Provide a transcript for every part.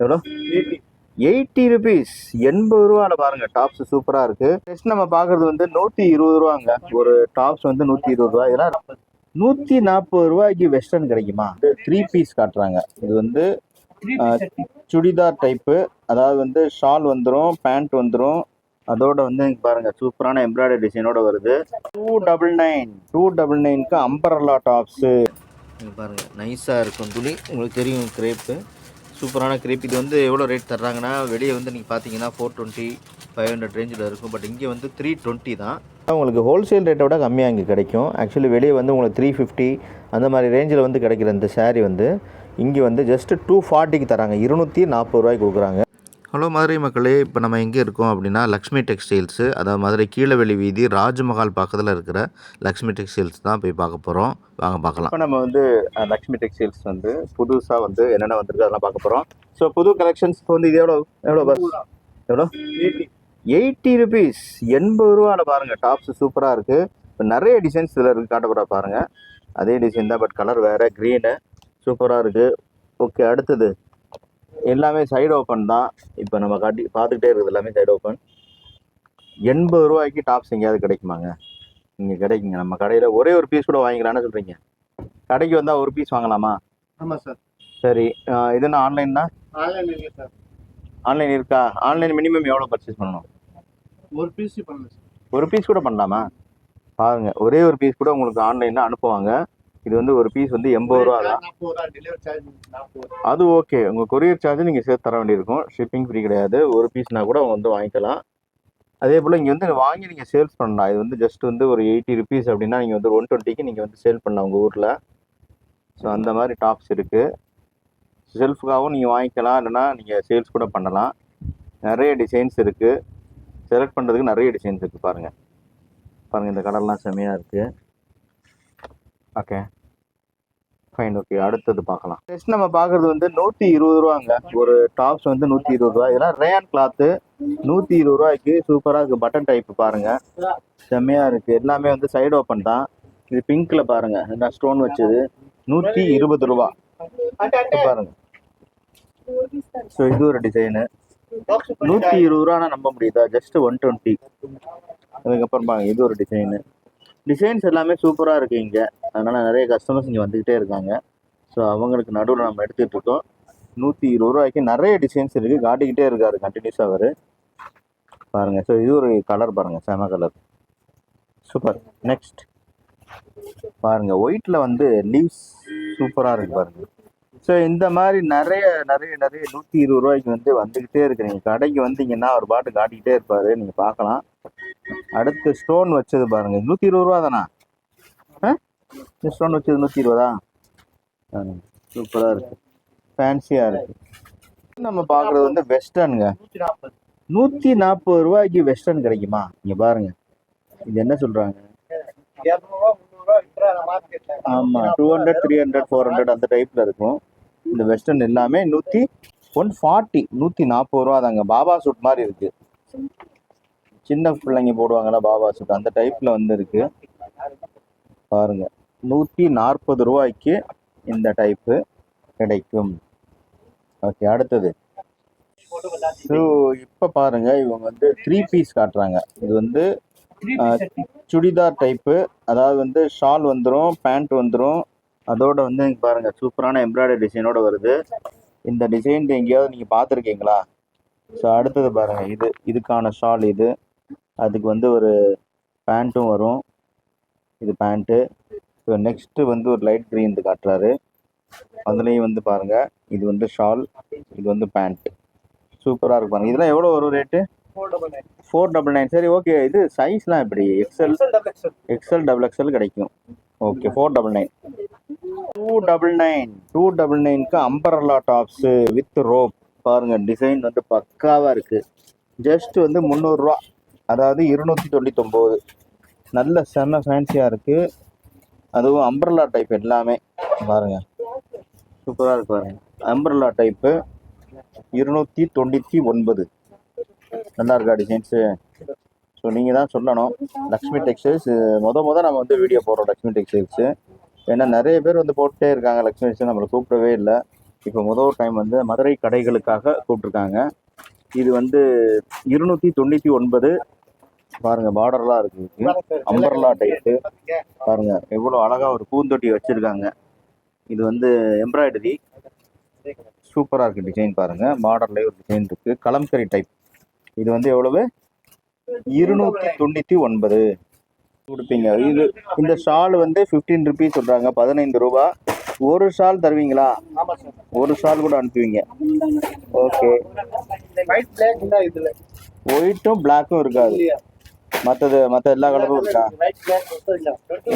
எவ்வளோ? Eighty. Rupees எண்பது ரூபால பாருங்க டாப்ஸ் சூப்பரா இருக்கு. நெக்ஸ்ட் நம்ம பாக்குறது வந்து நூத்தி இருபது ரூபாங்க. ஒரு டாப்ஸ் வந்து நூத்தி இருபது ரூபா இதெல்லாம் நூத்தி நாற்பது ரூபாய்க்கு வெஸ்டர்ன் கிடைக்குமா? த்ரீ பீஸ் காட்டுறாங்க. இது வந்து சுடிதார் டைப்பு அதாவது வந்து ஷால் வந்துடும் பேண்ட் வந்துடும் அதோட வந்து பாருங்க சூப்பரான எம்ப்ராய்டரி டிசைனோட வருது. Two double nine two double நைனுக்கு அம்பரல்லா டாப்ஸு பாருங்க நைஸாக இருக்கும் துணி உங்களுக்கு தெரியும் கிரேப்பு சூப்பரான கிரேப் இது வந்து எவ்வளோ ரேட் தர்றாங்கன்னா வெளியே வந்து நீங்கள் பார்த்தீங்கன்னா ஃபோர் டுவெண்ட்டி ஃபைவ் ஹண்ட்ரட் ரேஞ்சில் இருக்கும். பட் இங்கே வந்து த்ரீ டுவெண்ட்டி தான். உங்களுக்கு ஹோல்சேல் ரேட்டை விட கம்மியாக இங்கே கிடைக்கும். ஆக்சுவலி வெளியே வந்து உங்களுக்கு த்ரீ ஃபிஃப்டி அந்த மாதிரி ரேஞ்சில் வந்து கிடைக்கிற இந்த saree வந்து இங்கே வந்து ஜஸ்ட்டு டூ ஃபார்ட்டிக்கு தராங்க. இருநூற்றி நாற்பது ரூபாய்க்கு கொடுக்குறாங்க. ஹலோ மதுரை மக்களே இப்போ நம்ம எங்கே இருக்கோம் அப்படின்னா லக்ஷ்மி டெக்ஸ்டைல்ஸு அதாவது மதுரை கீழவெளி வீதி ராஜ்மஹால் பக்கத்தில் இருக்கிற லக்ஷ்மி டெக்ஸ்டைல்ஸ் தான் போய் பார்க்க போகிறோம் வாங்க பார்க்கலாம். இப்போ நம்ம வந்து லக்ஷ்மி டெக்ஸ்டைல்ஸ் வந்து புதுசாக வந்து என்னென்ன வந்திருக்கு அதெல்லாம் பார்க்க போகிறோம் ஸோ புது கலெக்ஷன்ஸ் வந்து இது எவ்வளோ எவ்வளோ பஸ் எவ்வளோ எயிட்டி. ருபீஸ் எண்பது ரூபாவில் பாருங்கள் டாப்ஸ் சூப்பராக இருக்குது இப்போ நிறைய டிசைன்ஸ் இதில் இருக்குது காட்ட போகிறா பாருங்கள் அதே டிசைன் தான் பட் கலர் வேறு க்ரீனு சூப்பராக இருக்குது ஓகே அடுத்தது. எல்லாமே சைடு ஓப்பன் தான். இப்போ நம்ம காட்டி பார்த்துக்கிட்டே இருக்குது எல்லாமே சைடு ஓப்பன் எண்பது ரூபாய்க்கு டாப்ஸ் எங்கேயாவது கிடைக்குமாங்க? இங்கே கிடைக்குங்க. நம்ம கடையில் ஒரே ஒரு பீஸ் கூட வாங்கிக்கலாம்னு சொல்கிறீங்க கடைக்கு வந்தால் ஒரு பீஸ் வாங்கலாமா? ஆமா சார். சரி இது என்ன ஆன்லைன்னா ஆன்லைன் சார் ஆன்லைன் இருக்கா? ஆன்லைன் மினிமம் எவ்வளோ பர்ச்சேஸ் பண்ணணும்? ஒரு பீஸ் பண்ணல சார் ஒரு பீஸ் கூட பண்ணலாமா? பாருங்க. ஒரே ஒரு பீஸ் கூட உங்களுக்கு ஆன்லைனில் அனுப்புவாங்க. இது வந்து ஒரு பீஸ் வந்து எண்பது ரூபா தான். சார்ஜ் அது ஓகே உங்கள் கொரியர் சார்ஜ் நீங்கள் சேர்த்து தர வேண்டியிருக்கும். ஷிப்பிங் ஃப்ரீ கிடையாது. ஒரு பீஸ்னா கூட வந்து வாங்கிக்கலாம். அதே போல் இங்கே வந்து வாங்கி நீங்கள் சேல்ஸ் பண்ணலாம். இது வந்து ஜஸ்ட் வந்து ஒரு எயிட்டி ருபீஸ் அப்படின்னா நீங்கள் வந்து ஒன் டுவெண்ட்டிக்கு நீங்கள் வந்து சேல் பண்ணலாம் உங்கள் ஊரில். ஸோ அந்த மாதிரி டாப்ஸ் இருக்குது செல்ஃபுக்காகவும் நீங்கள் வாங்கிக்கலாம். இல்லைன்னா நீங்கள் சேல்ஸ் கூட பண்ணலாம். நிறைய டிசைன்ஸ் இருக்குது செலக்ட் பண்ணுறதுக்கு நிறைய டிசைன்ஸ் இருக்குது பாருங்கள் பாருங்கள் இந்த கலர்லாம் செம்மையாக இருக்குது ஓகே ஃபைன் ஓகே அடுத்தது பார்க்கலாம். நெக்ஸ்ட் நம்ம பார்க்குறது வந்து நூற்றி இருபது ரூபாங்க. ஒரு டாப்ஸ் வந்து நூற்றி இருபது ரூபா இதெல்லாம் ரேயான் கிளாத்து நூற்றி இருபது ரூபாய்க்கு சூப்பராக இருக்குது பட்டன் டைப் பாருங்க. செம்மையாக இருக்குது எல்லாமே வந்து சைடு ஓப்பன் தான். இது பிங்க்கில் பாருங்க. என்ன ஸ்டோன் வச்சது? நூற்றி இருபது ரூபா. பாருங்க. ஸோ இது ஒரு டிசைனு நூற்றி இருபது ரூபானா நம்ப முடியுதா? ஜஸ்ட் ஒன் டுவெண்ட்டி அதுக்கப்புறம் பாருங்க இது ஒரு டிசைனு டிசைன்ஸ் எல்லாமே சூப்பராக இருக்குது இங்கே. அதனால் நிறைய கஸ்டமர்ஸ் இங்கே வந்துக்கிட்டே இருக்காங்க. ஸோ அவங்களுக்கு நடுவில் நம்ம எடுத்துகிட்டு இருக்கோம். நூற்றி இருபது ரூபாய்க்கு நிறைய டிசைன்ஸ் இருக்குது காட்டிக்கிட்டே இருக்காரு கண்டினியூஸாக அவர். பாருங்கள் ஸோ இது ஒரு கலர் பாருங்கள் செம கலர் சூப்பர் நெக்ஸ்ட் பாருங்கள் ஒயிட்டில் வந்து லீவ்ஸ் சூப்பராக இருக்குது பாருங்கள் ஸோ இந்த மாதிரி நிறைய நிறைய நிறைய நூற்றி இருபது ரூபாய்க்கு வந்து வந்துக்கிட்டே இருக்கு. நீங்கள் கடைக்கு வந்தீங்கன்னா அவர் பாட்டு காட்டிக்கிட்டே இருப்பார். நீங்கள் பார்க்கலாம். அடுத்து ஸ்டோன் வச்சது பாருங்க. நூற்றி இருபது ரூபா தானா? ஆ? ஸ்டோன் வச்சது நூற்றி இருபதா? சூப்பராக இருக்கு. ஃபேன்சியாக இருக்கு. நம்ம பார்க்குறது வந்து வெஸ்டர்னுங்க நூற்றி நாற்பது ரூபாய்க்கு வெஸ்டர்ன் கிடைக்குமா? இங்கே பாருங்க. இது என்ன சொல்கிறாங்க ஆமாம் two hundred three hundred four hundred அந்த டைப்பில் இருக்கும். இந்த வெஸ்டர்ன் எல்லாமே நூற்றி ஒன் ஃபார்ட்டி நூற்றி நாற்பது ரூபா தாங்க. பாபா சூட் மாதிரி இருக்கு. சின்ன பிள்ளைங்க போடுவாங்கல்ல பாபா சூட் அந்த டைப்பில் வந்து இருக்கு பாருங்க. நூற்றி நாற்பது ரூபாய்க்கு இந்த டைப்பு கிடைக்கும். ஓகே அடுத்தது. ஸோ இப்போ பாருங்க இவங்க வந்து த்ரீ பீஸ் காட்டுறாங்க. இது வந்து சுடிதார் டைப்பு அதாவது வந்து ஷால் வந்துடும் பேண்ட் வந்துடும் அதோட வந்து பாருங்க சூப்பரான எம்ப்ராய்டரி டிசைனோட வருது. இந்த டிசைன் எங்கேயாவது நீங்கள் பார்த்துருக்கீங்களா? ஸோ அடுத்தது பாருங்க இது இதுக்கான ஷால் இது. அதுக்கு வந்து ஒரு பேண்ட்டும் வரும். இது பேண்ட்டு ஸோ நெக்ஸ்ட்டு வந்து ஒரு லைட் க்ரீன் இது காட்டுறாரு. அதுலேயும் வந்து பாருங்க. இது வந்து ஷால் இது வந்து பேண்ட் சூப்பராக இருக்கு பாருங்க. இதெல்லாம் எவ்வளோ வரும் ரேட்டு ஃபோர் டபுள் நைன் சரி ஓகே இது சைஸ்லாம் எப்படி? எக்ஸல் எக்ஸல் டபுள் எக்ஸல் கிடைக்கும். Okay four double nine two double nine two double நைனுக்கு அம்பரல்லா டாப்ஸு வித் ரோப் பாருங்க டிசைன் வந்து பக்காவாக இருக்கு. ஜஸ்ட் வந்து முந்நூறுரூவா அதாவது இருநூற்றி தொண்ணூத்தொம்போது. நல்ல செம்ம ஃபேன்சியாக இருக்குது அதுவும் அம்பர்லா டைப் எல்லாமே. பாருங்க. சூப்பராக இருக்கு பாருங்க. அம்பர்லா டைப்பு இருநூற்றி தொண்ணூற்றி ஒன்பது. நல்லா இருக்கா டிசைன்ஸு ஸோ நீங்கள் தான் சொல்லணும். லக்ஷ்மி டெக்ஸ்டைல்ஸ் முத முத நம்ம வந்து வீடியோ போடுறோம் லக்ஷ்மி டெக்ஸ்டைல்ஸு ஏன்னா நிறைய பேர் வந்து போட்டே இருக்காங்க லக்ஷ்மி டெக்ஸ்டைல் நம்மளை கூப்பிடவே இல்லை. இப்போ முதல் டைம் வந்து மதுரை கடைகளுக்காக கூப்பிட்ருக்காங்க இது வந்து இருநூற்றி தொண்ணூற்றி ஒன்பது. பாருங்க பார்டர்லாம் இருக்கு. அம்பர்லா டைப்பு பாருங்க. எவ்வளோ அழகா ஒரு பூந்தொட்டி வச்சிருக்காங்க. இது வந்து எம்ப்ராய்டரி சூப்பராக இருக்கு டிசைன் பாருங்க. பார்டர்லேயே ஒரு டிசைன் இருக்கு. கலம்கரி டைப் இது வந்து எவ்வளவு? இருநூத்தி தொண்ணூற்றி ஒன்பது. கொடுப்பீங்க. இது இந்த ஷால் வந்து ஃபிஃப்டீன் ருபீஸ் சொல்றாங்க. பதினைந்து ரூபா. ஒரு ஷால் தருவீங்களா? ஒரு ஷால் கூட அனுப்புவீங்க. ஓகே ஒயிட்டும் பிளாக்கும் இருக்காது. மற்றது மற்ற எல்லா கலரும் இருக்கா?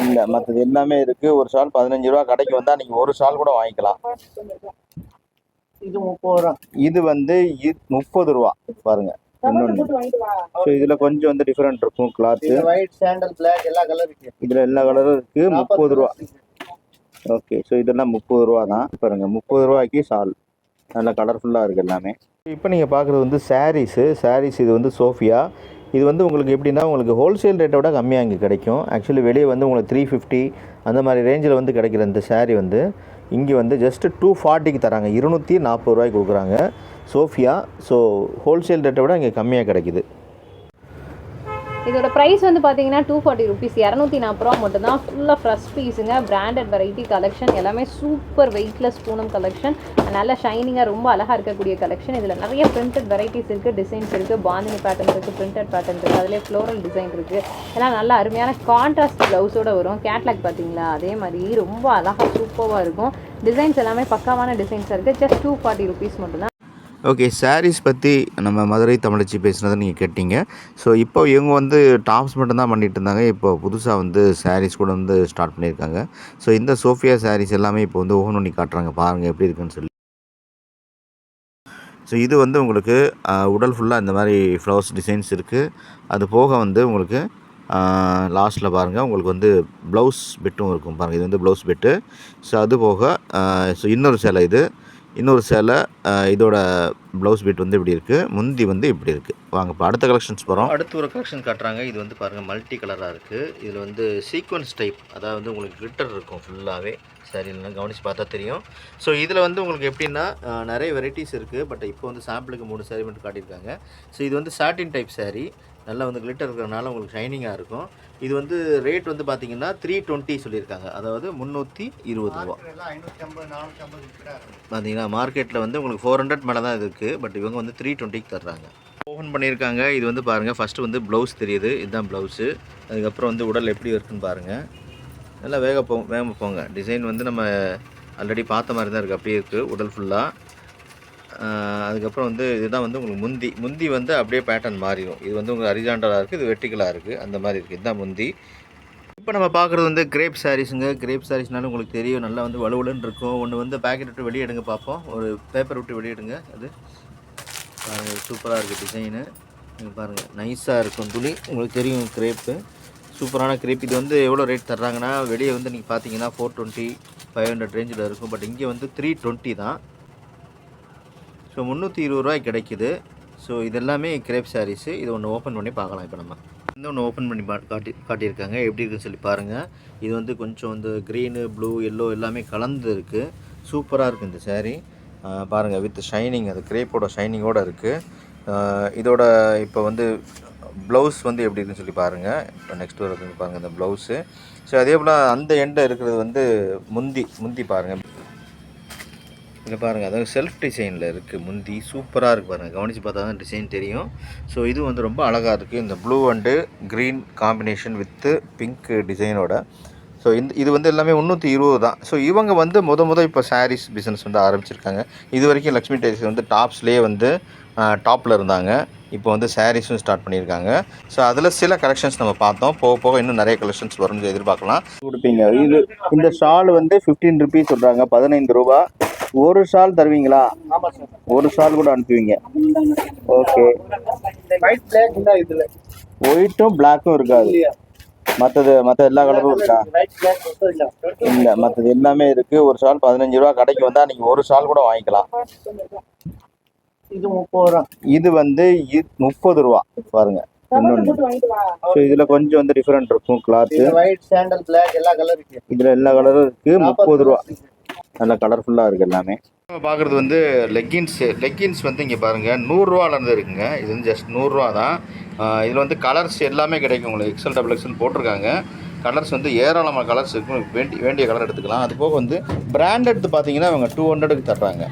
இல்ல மற்றது எல்லாமே இருக்கு. ஒரு ஷால் பதினஞ்சு ரூபா கடைக்கு வந்தா நீங்க ஒரு ஷால் கூட வாங்கிக்கலாம். இது முப்பது ரூபா இது வந்து முப்பது ரூபா. பாருங்க இன்னொன்று ஸோ இதுல கொஞ்சம் வந்து டிஃப்ரெண்ட் இருக்கும் கிளாத்து ஒயிட் சாண்டல் பிளாக் எல்லா கலர் இருக்கு. இதுல எல்லா கலரும் இருக்கு. முப்பது ரூபா. ஓகே ஸோ இதெல்லாம் முப்பது ரூபா தான். பாருங்க முப்பது ரூபாய்க்கு ஷால். நல்லா கலர்ஃபுல்லாக இருக்குது எல்லாமே. இப்போ நீங்கள் பார்க்குறது வந்து சாரீஸு சாரீஸ் இது வந்து சோஃபியா. இது வந்து உங்களுக்கு எப்படின்னா உங்களுக்கு ஹோல்சேல் ரேட்டை விட கம்மியாக இங்கே கிடைக்கும். ஆக்சுவலி வெளியே வந்து உங்களுக்கு த்ரீ ஃபிஃப்டி அந்த மாதிரி ரேஞ்சில் வந்து கிடைக்கிற இந்த saree வந்து இங்கே வந்து ஜஸ்ட் டூ ஃபார்ட்டிக்கு தராங்க. இருநூற்றி நாற்பது ரூபாய்க்கு கொடுக்குறாங்க. சோஃபியா ஸோ ஹோல்சேல் ரேட்டை விட இங்கே கம்மியாக கிடைக்குது. இதோட ப்ரைஸ் வந்து பார்த்தீங்கன்னா டூ ஃபார்ட்டி ருபீஸ் இரநூத்தி நாற்பது ரூபா மட்டும் தான் ஃபுல்லாக ஃப்ரெஷ் பீஸுங்க பிராண்டட் வெரைட்டி கலெக்ஷன் எல்லாமே சூப்பர் வெயிட்லெஸ் பூனம் கலெக்ஷன் நல்ல ஷைனிங்காக ரொம்ப அழகாக இருக்கக்கூடிய கலெக்ஷன் இதில் நிறைய பிரிண்டட் வெரைட்டிஸ் இருக்குது டிசைன்ஸ் இருக்குது பாந்தினி பேட்டர்ன் இருக்குது பிரிண்டட் பேட்டர்ன் இருக்குது அதிலே ஃப்ளோரல் டிசைன் இருக்குது எல்லாம் நல்ல அருமையான கான்ட்ராஸ்ட் ப்ளவுஸோட வரும். கேட்லாக் பார்த்தீங்களா? அதே மாதிரி ரொம்ப அழகாக சூப்பராக இருக்கும். டிசைன்ஸ் எல்லாமே பக்காவான டிசைன்ஸாக இருக்குது ஜஸ்ட் டூ ஃபார்ட்டி ருபீஸ் மட்டும்தான். ஓகே சாரீஸ் பற்றி நம்ம மதுரை தமிழச்சி பேசுனதை நீங்கள் கேட்டீங்க. ஸோ இப்போ இவங்க வந்து டாப்ஸ் மட்டும்தான் பண்ணிட்டு இருந்தாங்க. இப்போ புதுசாக வந்து சாரீஸ் கூட வந்து ஸ்டார்ட் பண்ணியிருக்காங்க ஸோ இந்த சோஃபியா சாரீஸ் எல்லாமே இப்போ வந்து ஓன் பண்ணி காட்டுறாங்க. பாருங்கள் எப்படி இருக்குன்னு சொல்லி. ஸோ இது வந்து உங்களுக்கு உடல் ஃபுல்லாக இந்த மாதிரி ஃப்ளவர்ஸ் டிசைன்ஸ் இருக்குது அது போக வந்து உங்களுக்கு லாஸ்ட்டில் பாருங்கள் உங்களுக்கு வந்து ப்ளவுஸ் பெட்டும் இருக்கும். பாருங்கள் இது வந்து ப்ளவுஸ் பெட்டு ஸோ அது போக ஸோ இன்னொரு சேலை இது. இன்னொரு சேலை இதோட ப்ளவுஸ் பீட் வந்து இப்படி இருக்குது முந்தி வந்து இப்படி இருக்குது வாங்க இப்போ அடுத்த கலெக்ஷன்ஸ் போகிறோம் அடுத்து ஒரு கலெக்ஷன் காட்டுறாங்க. இது வந்து பாருங்கள் மல்டி கலராக இருக்குது இதில் வந்து சீக்வன்ஸ் டைப் அதாவது உங்களுக்கு கிளிட்டர் இருக்கும் ஃபுல்லாகவே சாரிலாம் கவனித்து பார்த்தா தெரியும். ஸோ இதில் வந்து உங்களுக்கு எப்படின்னா நிறைய வெரைட்டிஸ் இருக்குது பட் இப்போ வந்து சாம்பிளுக்கு மூணு saree மட்டும் காட்டியிருக்காங்க. ஸோ இது வந்து சாட்டின் டைப் சாரீ நல்லா வந்து கிளிட்டர் இருக்கிறனால உங்களுக்கு ஷைனிங்காக இருக்கும். இது வந்து ரேட் வந்து பார்த்தீங்கன்னா த்ரீ டுவெண்ட்டி சொல்லியிருக்காங்க. அதாவது முந்நூற்றி இருபது ரூபா. பார்த்தீங்கன்னா மார்க்கெட்டில் வந்து உங்களுக்கு ஃபோர் ஹண்ட்ரட் மேலே தான் இருக்குது பட் இவங்க வந்து த்ரீ டுவெண்ட்டிக்கு தர்றாங்க. ஓப்பன் பண்ணியிருக்காங்க. இது வந்து பாருங்கள் ஃபஸ்ட்டு வந்து ப்ளவுஸ் தெரியுது. இதுதான் ப்ளவுஸு அதுக்கப்புறம் வந்து உடல் எப்படி இருக்குன்னு பாருங்கள் நல்லா வேக போ வேகமாக போங்க. டிசைன் வந்து நம்ம ஆல்ரெடி பார்த்த மாதிரி தான் இருக்குது அப்படியே இருக்குது உடல் ஃபுல்லாக அதுக்கப்புறம் வந்து இதுதான் வந்து உங்களுக்கு முந்தி. முந்தி வந்து அப்படியே பேட்டர்ன் மாறிடும் இது வந்து உங்களுக்கு அரிஜாண்டலாக இருக்குது இது வெர்டிகலாக இருக்குது அந்த மாதிரி இருக்குது இதுதான் முந்தி. இப்போ நம்ம பார்க்குறது வந்து கிரேப் சாரீஸுங்க கிரேப் சாரீஸ்னாலும் உங்களுக்கு தெரியும். நல்லா வந்து வலுவலுன்னு இருக்கும். ஒன்று வந்து பேக்கெட் விட்டு வெளியே எடுங்க பார்ப்போம். ஒரு பேப்பர் விட்டு வெளியிடுங்க. அது பாருங்கள் சூப்பராக இருக்குது டிசைனு நீங்கள் பாருங்கள் நைஸாக இருக்கும் துளி. உங்களுக்கு தெரியும் கிரேப்பு சூப்பரான கிரேப் இது வந்து எவ்வளோ ரேட் தர்றாங்கன்னா வெளியே வந்து நீங்கள் பார்த்தீங்கன்னா ஃபோர் டுவெண்ட்டி ஃபைவ் ஹண்ட்ரட் ரேஞ்சில் இருக்கும். பட் இங்கே வந்து த்ரீ டுவெண்ட்டி தான். ஸோ முந்நூற்றி இருபது ரூபாய் கிடைக்குது. ஸோ இதெல்லாமே கிரேப் சாரீஸு இது ஒன்று ஓப்பன் பண்ணி பார்க்கலாம் இப்போ நம்ம. இந்த ஒன்று ஓப்பன் பண்ணி பா காட்டி காட்டியிருக்காங்க. எப்படி இருக்குன்னு சொல்லி பாருங்கள் இது வந்து கொஞ்சம் வந்து க்ரீனு ப்ளூ எல்லோ எல்லாமே கலந்து இருக்குது சூப்பராக இருக்குது இந்த சாரீ பாருங்கள் வித் ஷைனிங் அது கிரேப்போட ஷைனிங்கோடு இருக்குது இதோட இப்போ வந்து ப்ளவுஸ் வந்து எப்படி இருக்குன்னு சொல்லி பாருங்கள் இப்போ நெக்ஸ்ட் வருது பாருங்கள் இந்த ப்ளவுஸு ஸோ அதே போல் அந்த எண்டை இருக்கிறது வந்து முந்தி முந்தி பாருங்கள் இங்கே பாருங்கள் அதாவது செல்ஃப் டிசைனில் இருக்குது முந்தி. சூப்பராக இருக்குது பாருங்கள் கவனித்து பார்த்தா தான் டிசைன் தெரியும். ஸோ இது வந்து ரொம்ப அழகாக இருக்குது இந்த blue and green combination with pink டிசைனோட so இந்த இது வந்து எல்லாமே முந்நூற்றி இருபது தான். ஸோ இவங்க வந்து முத முத இப்போ சாரீஸ் பிஸ்னஸ் வந்து ஆரம்பிச்சிருக்காங்க. இது வரைக்கும் லக்ஷ்மி டெக்ஸ் வந்து டாப்ஸ்லேயே வந்து டாப்பில் இருந்தாங்க. இப்போ வந்து சாரீஸும் ஸ்டார்ட் பண்ணியிருக்காங்க. ஸோ அதில் சில கலெக்ஷன்ஸ் நம்ம பார்த்தோம். போக போக இன்னும் நிறைய கலெக்ஷன்ஸ் வரும்னு எதிர்பார்க்கலாம். கொடுப்பீங்க. இது இந்த ஷால் வந்து ஃபிஃப்டீன் ருபீஸ் சொல்கிறாங்க பதினைந்து ரூபா. ஒரு ஷால் தருவீங்களா? ஆமா சார். ஒரு ஷால் கூட அனுப்புவீங்க. ஓகே. ஒயிட் பிளாக் இந்த இதுல. ஒயிட்டும் பிளாக்கும் இருக்காது. மற்றது மற்ற எல்லா கலரும் இருக்கா? இல்ல. மற்றது எல்லாமே இருக்குது ஒரு ஷால் பதினஞ்சு ரூபா கடைக்கு வந்தால் நீங்கள் ஒரு ஷால் கூட வாங்கிக்கலாம். இது முப்பது ரூபா. இது வந்து முப்பது ரூபா. பாருங்க. இன்னொன்று ஸோ இதில் கொஞ்சம் வந்து டிஃப்ரெண்ட் இருக்கும் கிளாத்து இது ஒயிட் சாண்டல் பிளாக் எல்லா கலர் இருக்கு. இதில் எல்லா கலரும் இருக்குது முப்பது ரூபா. நல்லா கலர்ஃபுல்லாக இருக்குது எல்லாமே. நம்ம பார்க்குறது வந்து லெக்கின்ஸு லெக்கின்ஸ் வந்து இங்கே பாருங்கள் நூறுரூவாலேருந்து இருக்குங்க. இது வந்து ஜஸ்ட் நூறுரூவா தான். இதில் வந்து கலர்ஸ் எல்லாமே கிடைக்கும் உங்களுக்கு. எக்ஸல் டபுள் எக்ஸல் போட்டிருக்காங்க. கலர்ஸ் வந்து ஏராளமான கலர்ஸ் இருக்கும் உங்களுக்கு வேண்டி வேண்டிய கலர் எடுத்துக்கலாம். அது போக வந்து பிராண்டட் பார்த்தீங்கன்னா அவங்க டூ ஹண்ட்ரடுக்கு தர்றாங்க.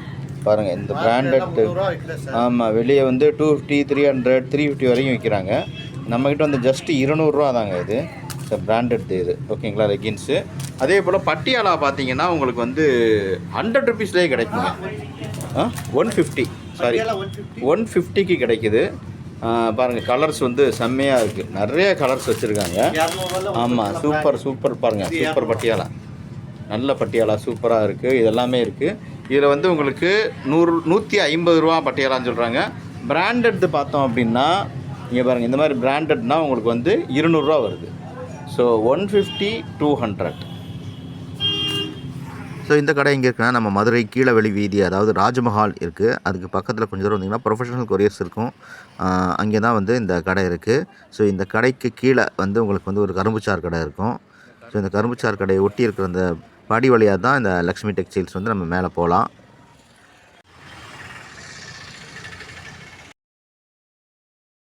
பாருங்கள் இந்த பிராண்டட் ரூபா இல்லை சார். ஆமாம் வெளியே வந்து two fifty three hundred three fifty வரைக்கும் விற்கிறாங்க நம்மக்கிட்ட வந்து ஜஸ்ட் இருநூறுவா தாங்க இது. பிராண்டட் இது. ஓகேங்களா லெகின்ஸு அதே போல் பட்டியாலா பார்த்தீங்கன்னா உங்களுக்கு வந்து ஹண்ட்ரட் ருபீஸ்லேயே கிடைக்குங்க. One fifty sorry one fifty one ஃபிஃப்டிக்கு கிடைக்குது. பாருங்கள் கலர்ஸ் வந்து செம்மையாக இருக்குது நிறைய கலர்ஸ் வச்சுருக்காங்க. ஆமாம் சூப்பர் சூப்பர் பாருங்கள் சூப்பர் பட்டியாலா. நல்ல பட்டியாலா சூப்பராக இருக்குது இது எல்லாமே இருக்குது இதில் வந்து உங்களுக்கு நூறு நூற்றி ஐம்பது ரூபா பட்டியாலான்னு சொல்கிறாங்க பிராண்டட் பார்த்தோம் அப்படின்னா இங்கே பாருங்கள் இந்த மாதிரி பிராண்டட்னா உங்களுக்கு வந்து இருநூறுவா வருது. So one fifty two hundred so இந்த கடை எங்கே இருக்குன்னா நம்ம மதுரை கீழவெளி வீதி அதாவது ராஜ்மஹால் இருக்குது அதுக்கு பக்கத்தில் கொஞ்சம் தூரம் வந்தீங்கன்னா ப்ரொஃபஷனல் கொரியர்ஸ் இருக்கும். அங்கே தான் வந்து இந்த கடை இருக்குது ஸோ இந்த கடைக்கு கீழே வந்து உங்களுக்கு வந்து ஒரு கரும்புச்சார் கடை இருக்கும். ஸோ இந்த கரும்புச்சார் கடையை ஒட்டி இருக்கிற அந்த படி வழியாக தான் இந்த லக்ஷ்மி டெக்ஸ்டைல்ஸ் வந்து நம்ம மேலே போகலாம்.